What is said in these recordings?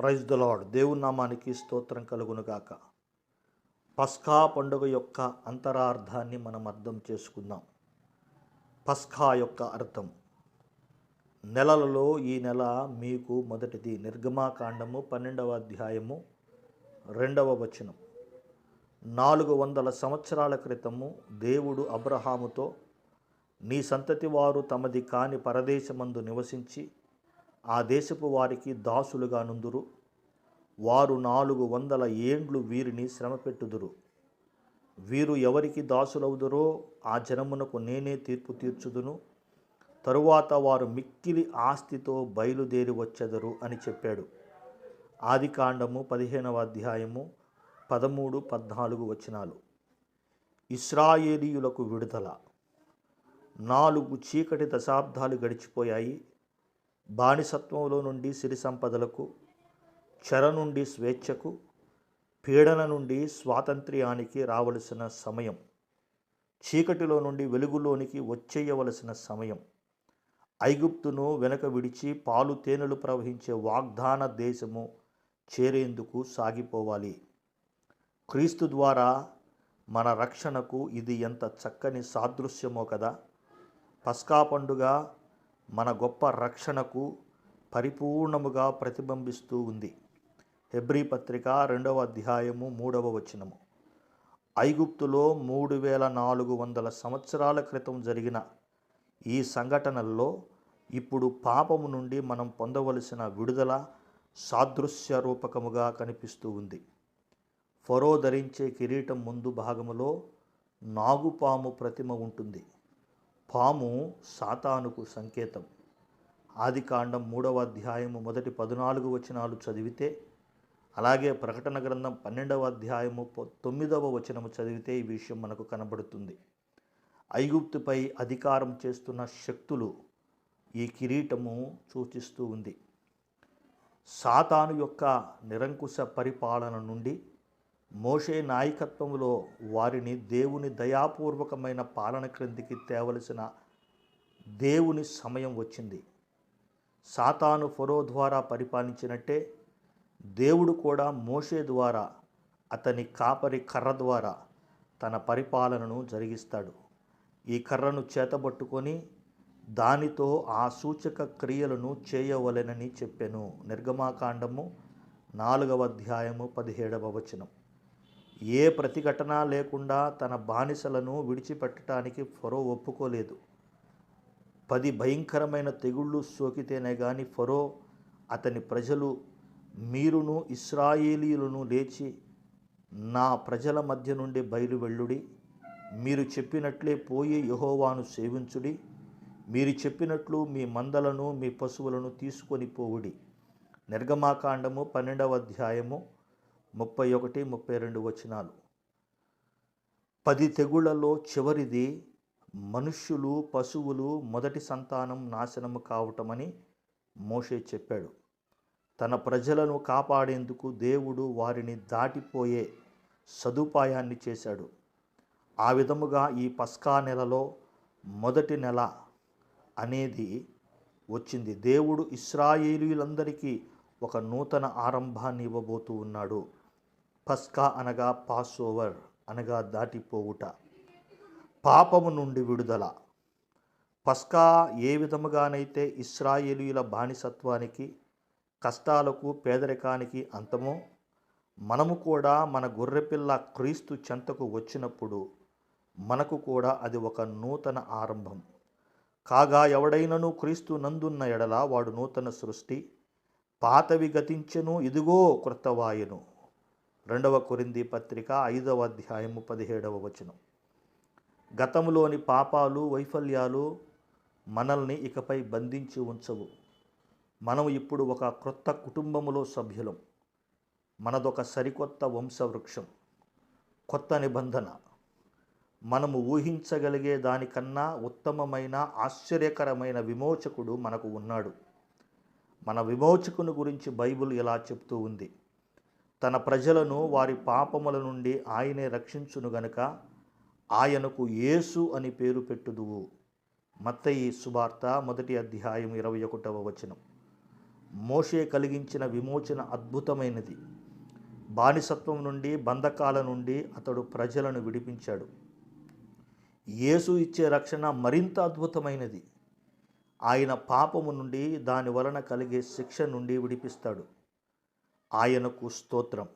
Praise the lord దేవుని నామానికి స్తోత్రం కలుగునుగాక. పస్కా పండుగ యొక్క అంతరార్థాన్ని మనం అర్థం చేసుకుందాం. పస్కా యొక్క అర్థం. నెలలలో ఈ నెల మీకు మొదటిది నిర్గమాకాండము పన్నెండవ అధ్యాయము రెండవ వచనం. నాలుగు వందల సంవత్సరాల క్రితము దేవుడు అబ్రహాముతో నీ సంతతి వారు తమది కాని పరదేశమందు నివసించి ఆ దేశపు వారికి దాసులుగా నుందురు. వారు నాలుగు వందల ఏండ్లు వీరిని శ్రమపెట్టుదురు వీరు ఎవరికి దాసులవుదురో ఆ జనమునకు నేనే తీర్పు తీర్చుదును. తరువాత వారు మిక్కిలి ఆస్తితో బయలుదేరి వచ్చెదరు అని చెప్పాడు. ఆదికాండము పదిహేనవ అధ్యాయము పదమూడు పద్నాలుగు వచనాలు. ఇస్రాయేలీయులకు విడుదల. నాలుగు చీకటి దశాబ్దాలు గడిచిపోయాయి. బానిసత్వంలో నుండి సిరి సంపదలకు చెర నుండి స్వేచ్ఛకు పీడన నుండి స్వాతంత్ర్యానికి రావలసిన సమయం చీకటిలో నుండి వెలుగులోనికి వచ్చేయవలసిన సమయం. ఐగుప్తును వెనక విడిచి పాలు తేనెలు ప్రవహించే వాగ్దాన దేశము చేరేందుకు సాగిపోవాలి. క్రీస్తు ద్వారా మన రక్షణకు ఇది ఎంత చక్కని సాదృశ్యమో కదా. పస్కా పండుగ మన గొప్ప రక్షణకు పరిపూర్ణముగా ప్రతిబింబిస్తూ ఉంది. హెబ్రీ పత్రిక రెండవ అధ్యాయము మూడవ వచనము. ఐగుప్తులో మూడు వేల నాలుగు వందల సంవత్సరాల క్రితం జరిగిన ఈ సంఘటనల్లో ఇప్పుడు పాపము నుండి మనం పొందవలసిన విడుదల సాదృశ్య రూపకముగా కనిపిస్తూ ఉంది. ఫరో ధరించే కిరీటం ముందు భాగములో నాగుపాము ప్రతిమ ఉంటుంది. పాము సాతానుకు సంకేతం. ఆదికాండం మూడవ అధ్యాయము మొదటి పద్నాలుగు వచనాలు చదివితే అలాగే ప్రకటన గ్రంథం పన్నెండవ అధ్యాయము తొమ్మిదవ వచనము చదివితే ఈ విషయం మనకు కనబడుతుంది. ఐగుప్తుపై అధికారం చేస్తున్న శక్తులు ఈ కిరీటము సూచిస్తూ ఉంది. సాతాను యొక్క నిరంకుశ పరిపాలన నుండి మోషే నాయకత్వంలో వారిని దేవుని దయాపూర్వకమైన పాలన క్రిందికి తేవలసిన దేవుని సమయం వచ్చింది. సాతాను ఫరో ద్వారా పరిపాలించినట్టే దేవుడు కూడా మోషే ద్వారా అతని కాపరి కర్ర ద్వారా తన పరిపాలనను జరిగిస్తాడు. ఈ కర్రను చేతబట్టుకొని దానితో ఆ సూచక క్రియలను చేయవలెనని చెప్పెను. నిర్గమాకాండము నాలుగవ అధ్యాయము పదిహేడవ వచనం. ఏ ప్రతిఘటన లేకుండా తన బానిసలను విడిచిపెట్టడానికి ఫరో ఒప్పుకోలేదు. పది భయంకరమైన తెగుళ్ళు సోకితేనే గాని ఫరో అతని ప్రజలు మీరును ఇస్రాయేలీయులను లేచి నా ప్రజల మధ్య నుండి బయలు వెళ్ళుడి మీరు చెప్పినట్లే పోయి యహోవాను సేవించుడి. మీరు చెప్పినట్లు మీ మందలను మీ పశువులను తీసుకొని పోవుడి. నిర్గమాకాండము పన్నెండవ అధ్యాయము ముప్పై ఒకటి ముప్పై రెండు వచనాలు. పది తెగుళ్ళలో చివరిది మనుష్యులు పశువులు మొదటి సంతానం నాశనము కావటమని మోషే చెప్పాడు. తన ప్రజలను కాపాడేందుకు దేవుడు వారిని దాటిపోయే సదుపాయాన్ని చేశాడు. ఆ విధముగా ఈ పస్కా నెలలో మొదటి నెల అనేది వచ్చింది. దేవుడు ఇస్రాయేలీలందరికీ ఒక నూతన ఆరంభాన్ని ఇవ్వబోతూ ఉన్నాడు. పస్కా అనగా పాస్ ఓవర్ అనగా దాటిపోవుట. పాపము నుండి విడుదల. పస్కా ఏ విధముగానైతే ఇస్రాయేలీల బానిసత్వానికి కష్టాలకు పేదరికానికి అంతమో మనము కూడా మన గొర్రెపిల్ల క్రీస్తు చెంతకు వచ్చినప్పుడు మనకు కూడా అది ఒక నూతన ఆరంభం. కాగా ఎవడైనను క్రీస్తు నందున్న ఎడల వాడు నూతన సృష్టి పాతవి గతించెను ఇదిగో కృతవాయను రెండవ కొరింది పత్రిక ఐదవ అధ్యాయము పదిహేడవ వచనం. గతంలోని పాపాలు వైఫల్యాలు మనల్ని ఇకపై బంధించి ఉంచవు. మనం ఇప్పుడు ఒక క్రొత్త కుటుంబములో సభ్యులం. మనదొక సరికొత్త వంశవృక్షం. కొత్త నిబంధన. మనము ఊహించగలిగే దానికన్నా ఉత్తమమైన ఆశ్చర్యకరమైన విమోచకుడు మనకు ఉన్నాడు. మన విమోచకుని గురించి బైబిల్ ఇలా చెప్తూ ఉంది. తన ప్రజలను వారి పాపముల నుండి ఆయనే రక్షించును గనుక ఆయనకు యేసు అని పేరు పెట్టుదువు. మత్తయి సువార్త మొదటి అధ్యాయం ఇరవై ఒకటవ వచనం. మోషే కలిగించిన విమోచన అద్భుతమైనది. బానిసత్వం నుండి బంధకాల నుండి అతడు ప్రజలను విడిపించాడు. యేసు ఇచ్చే రక్షణ మరింత అద్భుతమైనది. ఆయన పాపము నుండి దాని వలన కలిగే శిక్ష నుండి విడిపిస్తాడు. ఆయనకు స్తోత్రం.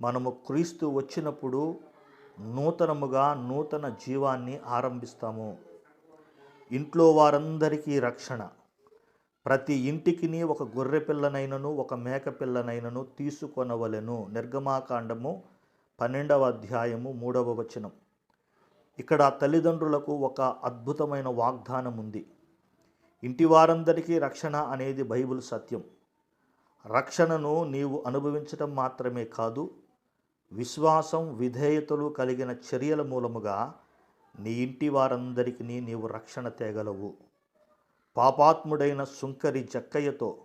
మనము క్రీస్తు వచ్చినప్పుడు నూతనముగా నూతన జీవాన్ని ఆరంభిస్తాము. ఇంట్లో వారందరికీ రక్షణ. ప్రతి ఇంటికిని ఒక గొర్రె పిల్లనైనను ఒక మేక పిల్లనైనను తీసుకొనవలెను. నిర్గమాకాండము పన్నెండవ అధ్యాయము మూడవ వచనం. ఇక్కడ తల్లిదండ్రులకు ఒక అద్భుతమైన వాగ్దానం ఉంది ఇంటి వారందరికీ రక్షణ అనేది బైబిల్ సత్యం. రక్షణను నీవు అనుభవించటం మాత్రమే కాదు విశ్వాసం విధేయతలు కలిగిన చర్యల మూలముగా నీ ఇంటి వారందరికీ నీవు రక్షణ తేగలవు. పాపాత్ముడైన సుంకరి జక్కయ్యతో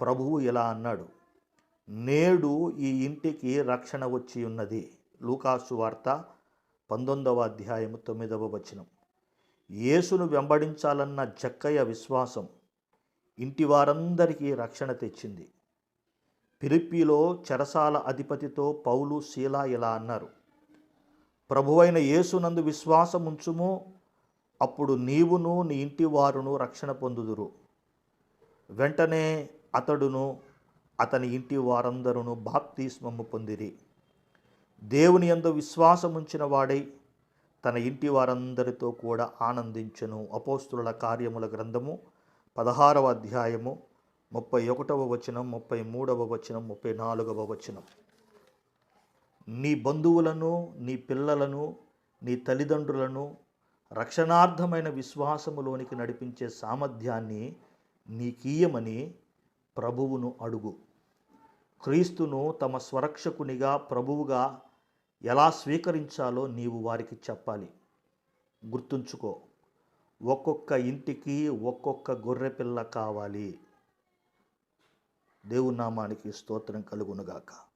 ప్రభువు ఇలా అన్నాడు నేడు ఈ ఇంటికి రక్షణ వచ్చి ఉన్నది. లూకాసు వార్త పంతొమ్మిదవ అధ్యాయము తొమ్మిదవ వచనం. యేసును వెంబడించాలన్న జక్కయ్య విశ్వాసం ఇంటి వారందరికీ రక్షణ తెచ్చింది. పిలిపిలో చెరసాల అధిపతితో పౌలు శీల ఇలా అన్నారు ప్రభువైన యేసునందు విశ్వాసముంచుము అప్పుడు నీవును నీ ఇంటి వారును రక్షణ పొందుదురు. వెంటనే అతడును అతని ఇంటి వారందరూ బాప్తిస్మము పొందిరి. దేవుని ఎందు విశ్వాసముంచిన వాడై తన ఇంటి వారందరితో కూడా ఆనందించను. అపోస్తుల కార్యముల గ్రంథము పదహారవ అధ్యాయము ముప్పై ఒకటవ వచనం ముప్పై మూడవ వచనం ముప్పై నాలుగవ వచనం. నీ బంధువులను నీ పిల్లలను నీ తల్లిదండ్రులను రక్షణార్థమైన విశ్వాసములోనికి నడిపించే సామర్థ్యాన్ని నీకీయమని ప్రభువును అడుగు. క్రీస్తును తమ స్వరక్షకునిగా ప్రభువుగా ఎలా స్వీకరించాలో నీవు వారికి చెప్పాలి. గుర్తుంచుకో. ఒక్కొక్క ఇంటికి ఒక్కొక్క గొర్రెపిల్ల కావాలి. దేవునామానికి స్తోత్రం కలుగునుగాక.